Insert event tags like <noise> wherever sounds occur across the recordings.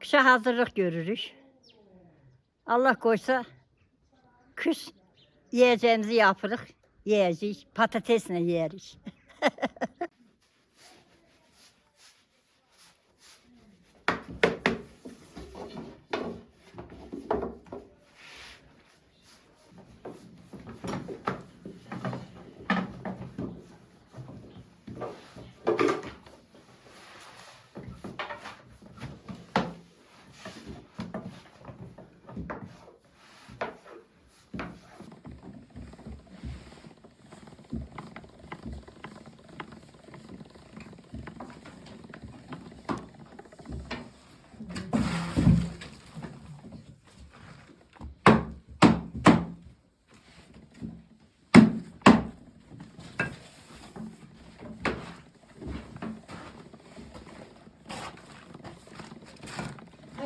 Kışa hazırlık görürüz. Allah koysa kış yiyeceğimizi yapırız. Yiyeceğiz. Patatesle yeriz. <laughs>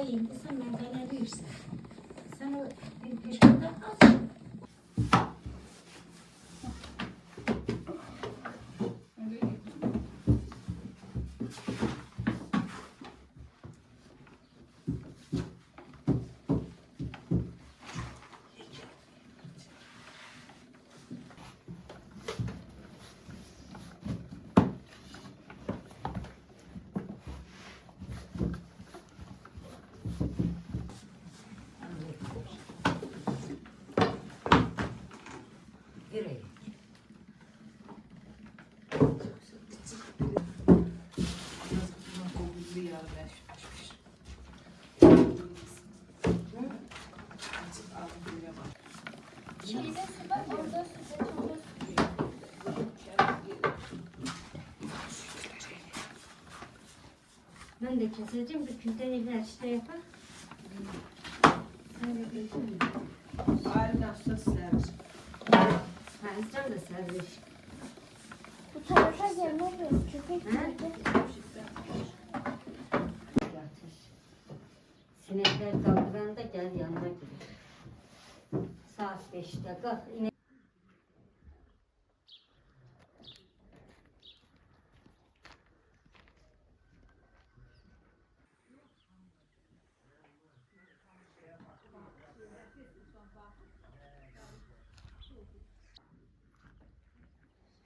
Hayır, sen ben verirsin. Sen o bir peşinde Ben de keseceğim de külden evler işte yapar. Sen de keseceğim. Ha, İslam da servis. Bu tarafa gelmemiz köpek Ha? nerede? Sinekler kaldıranda gel yanına gir. Saat beşte kalk. inek-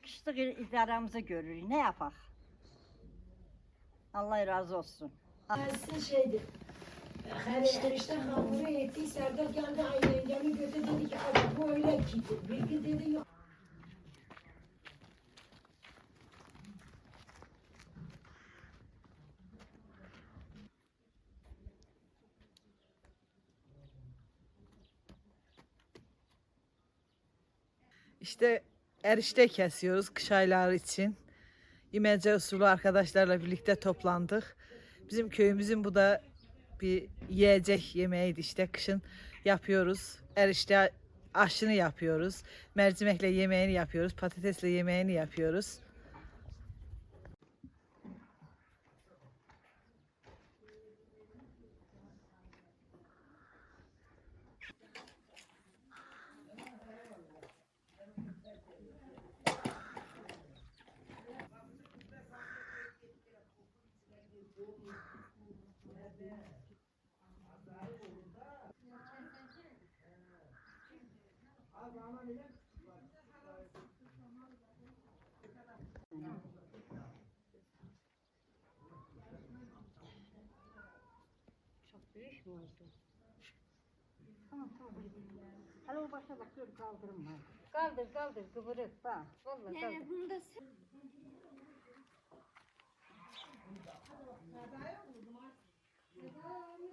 Kışlık idaramızı görürüz. Ne yapak? Allah razı olsun. Tersi şeydi. Her işte hamuru etti, Serdar geldi yengemi götü dedi ki abi bu öyle ki. Bir gün dedi yok. İşte erişte kesiyoruz kış ayları için. İmece usulü arkadaşlarla birlikte toplandık. Bizim köyümüzün bu da bir yiyecek yemeğiydi işte kışın yapıyoruz. Erişte aşını yapıyoruz. Mercimekle yemeğini yapıyoruz. Patatesle yemeğini yapıyoruz. Çok büyük mü oldu? Tamam tamam. Hadi o başa bakıyorum kaldırma. Kaldır kaldır kıvırık bak. Vallahi kaldır. bunu da Kaldır